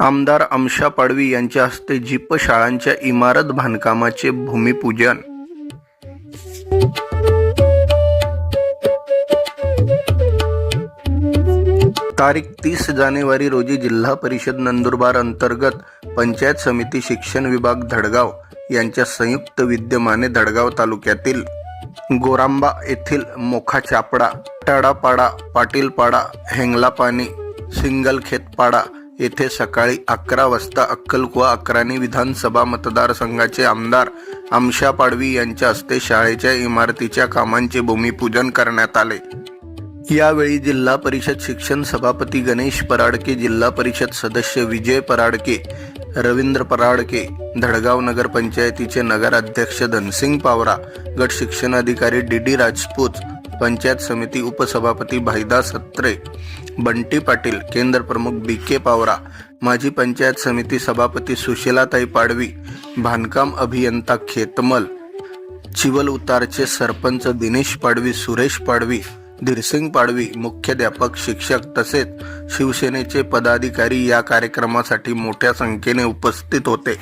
आमदार अमशा पाडवी यांच्या हस्ते जीप शाळांच्या इमारत बांधकामाचे भूमिपूजन. तारीख तीस जानेवारी रोजी जिल्हा परिषद नंदुरबार अंतर्गत पंचायत समिती शिक्षण विभाग धडगाव यांच्या संयुक्त विद्यमाने धडगाव तालुक्यातील गोरांबा येथील मोखा चापडा टाडापाडा पाटीलपाडा हेंगलापाणी सिंगलखेतपाडा येथे सकाळी अकरा वाजता अक्कलकुवा अकराणी विधानसभा मतदारसंघाचे आमदार आमशा पाडवी यांच्या हस्ते शाळेच्या इमारतीच्या कामांचे भूमिपूजन करण्यात आले. यावेळी जिल्हा परिषद शिक्षण सभापती गणेश पराडके जिल्हा परिषद सदस्य विजय पराडके रवींद्र पराडके धडगाव नगरपंचायतीचे नगराध्यक्ष धनसिंग पावरा गट शिक्षणाधिकारी डी डी राजपूत पंचायत समिती उपसभापती भाईदास सत्रे बंटी पाटील केंद्र प्रमुख बी के पावरा माजी पंचायत समिती सभापती सुशीलाताई पाडवी बांधकाम अभियंता खेतमल चिवल उतारचे सरपंच दिनेश पाडवी सुरेश पाडवी धीरसिंग पाडवी मुख्याध्यापक शिक्षक तसेच शिवसेनेचे पदाधिकारी या कार्यक्रमासाठी मोठ्या संख्येने उपस्थित होते.